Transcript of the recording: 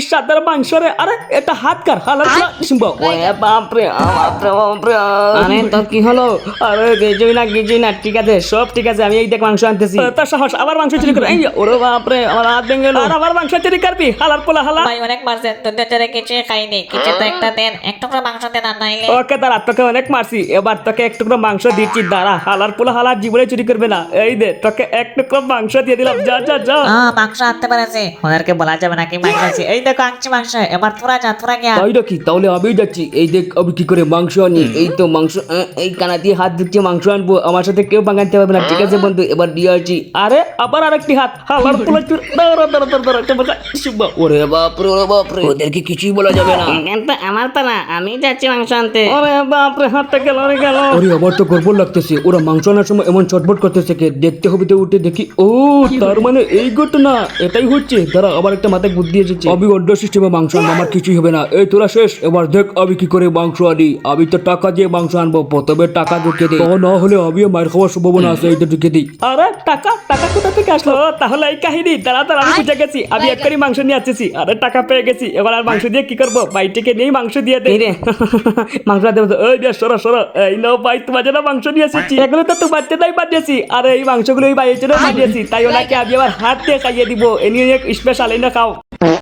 এই সাদার মাংসরে আরে এটা হাত কার? হালার বাপরে বাপরে বাপরে। আরে তো কি হলো? আরে কিছুই না কিছুই না ঠিক আছে সব ঠিক আছে আমি এই দেখ মাংস আনতেছি। তার সাহস আবার মাংস চুরি করে। এই ওরে বাপরে আমার হাত ভেঙে গেল। আর আবার মাংস চুরি করবি? হালার পোলা হালা। ভাই অনেক জন্য কিছুই খাইনি। কিছু তো একটা দেন এক টুকরো মাংস দেন আর নাইলে। ওকে দাঁড়া তোকে অনেক মারছি। এবার তোকে এক টুকরো মাংস দিচ্ছি দাঁড়া। হালার পোলা হালার জীবনে চুরি করবে না। এই দে তোকে এক টুকরো মাংস দিয়ে দিলাম। যা যা যা। মাংস আনতে পেরেছে। ওদেরকে বলা যাবে নাকি মাংস আছে এই দেখো আনছি মাংস এবার তোরা যা তোরা গিয়া। তাই নাকি? তাহলে আমি যাচ্ছি। এই দেখ আমি কি করে মাংস আনি? এই তো মাংস এই কানা দিয়ে হাত দিচ্ছি মাংস আনব। আমার সাথে কেউ বাঙাইতে পারবে না। ঠিক আছে বন্ধু এবার দিয়ে আরে আবার আরেকটি হাত। হালার চুরি দাঁড়া দাঁড়া দাঁড়া দাঁড়া একটা ওরে বাপরে ওরে বাপরে ওদেরকে কিছুই বলা যাবে না। কিন্তু আমার তো না আমি যাচ্ছি মাংস আনতে। ওরে বাপরে হাতটা গেল রে গেল। আরে আমার তো গর্ব লাগতেছে। ওরা মাংস আনার সময় এমন চটবট করতেছে কে? দেখতে হবে তো উঠে দেখি। ও তার মানে এই ঘটনা। এটাই হচ্ছে। দাঁড়া আবার একটা মাথায় বুদ্ধি এসেছে আমি অর্ডার সিস্টেমে মাংস আনব আমার কিছুই হবে না। এই তোরা শেষ এবার দেখ আমি কি করে মাংস আনি। আমি তো টাকা দিয়ে মাংস আনব প্রথমে টাকা ঢুকে দিই। তা না হলে আমিও মায়ের খাওয়ার সম্ভাবনা আছে এইটা ঢুকে দিই। আরে টাকা টাকা কোথা থেকে আসলো? ও, তাহলে এই কাহিনী দাঁড়া দাঁড়া আমি বুঝে গেছি। আমি এক্ষুনি মাংস নিয়ে আসছি আরে টাকা পেয়ে গেছি। এবার আর মাংস দিয়ে কি করব? বাইটিকে নিয়েই মাংস দিয়ে দেই রে। মাংস দেবো ওই দিয়ে সরো সরো। এই নাও ভাই তোমার জন্য মাংস নিয়ে এসেছি। এগুলো তো তোমার জন্যই বানিয়েছি। আর এই মাংসগুলো এই ভাইয়ের জন্য বানিয়েছি। তাই ওনাকে আমি আবার হাত দিয়ে খাইয়ে দিব। এ নিয়ে স্পেশাল এই না খাও।